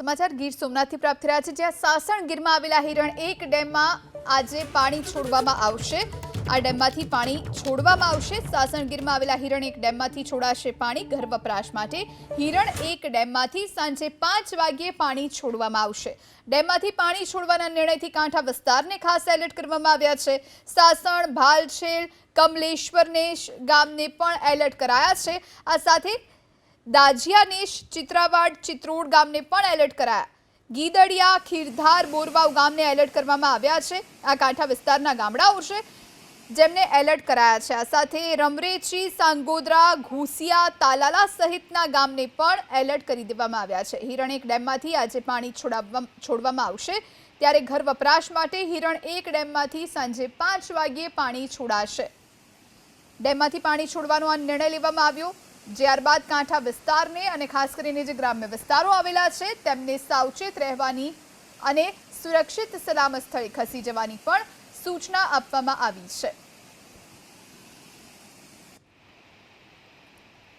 સમાચાર ગીર સોમનાથથી પ્રાપ્ત થયા છે, જ્યાં સાસણ ગીરમાં આવેલા હિરણ એક ડેમમાં આજે પાણી છોડવામાં આવશે. આ ડેમમાંથી પાણી છોડવામાં આવશે. સાસણ ગીરમાં આવેલા હિરણ એક ડેમમાંથી છોડાશે પાણી ઘર વપરાશ માટે. હિરણ એક ડેમમાંથી સાંજે પાંચ વાગ્યે પાણી છોડવામાં આવશે. ડેમમાંથી પાણી છોડવાના નિર્ણયથી કાંઠા વિસ્તારને ખાસ એલર્ટ કરવામાં આવ્યા છે. સાસણ, ભાલછેલ કમલેશ્વરનેશ ગામને પણ એલર્ટ કરાયા છે. આ સાથે દાજિયાનેશ ચિત્રાવાડ ચિત્રોડ ગામને પણ એલર્ટ કરાયા. ગીદડિયા, ખીરધાર, બોરવાવ ગામને એલર્ટ કરવામાં આવ્યા છે. આ કાંઠા વિસ્તારના ગામડાઓ છે, જેમને એલર્ટ કરાયા છે. આ સાથે રમરેચી, સાંગોદરા, ઘુસિયા, તાલાલા સહિતના ગામને પણ એલર્ટ કરી દેવામાં આવ્યા છે. હિરણ એક ડેમમાંથી આજે પાણી છોડાવવા, છોડવામાં આવશે. ત્યારે ઘર વપરાશ માટે હિરણ એક ડેમમાંથી સાંજે પાંચ વાગ્યે પાણી છોડાશે. ડેમમાંથી પાણી છોડવાનો આ નિર્ણય લેવામાં આવ્યો. ત્યારબાદ કાંઠા વિસ્તારને અને ખાસ કરીને જે ગ્રામ્ય વિસ્તારો આવેલા છે, તેમને સાવચેત રહેવાની અને સુરક્ષિત સલામત સ્થળે ખસી જવાની પણ સૂચના આપવામાં આવી છે.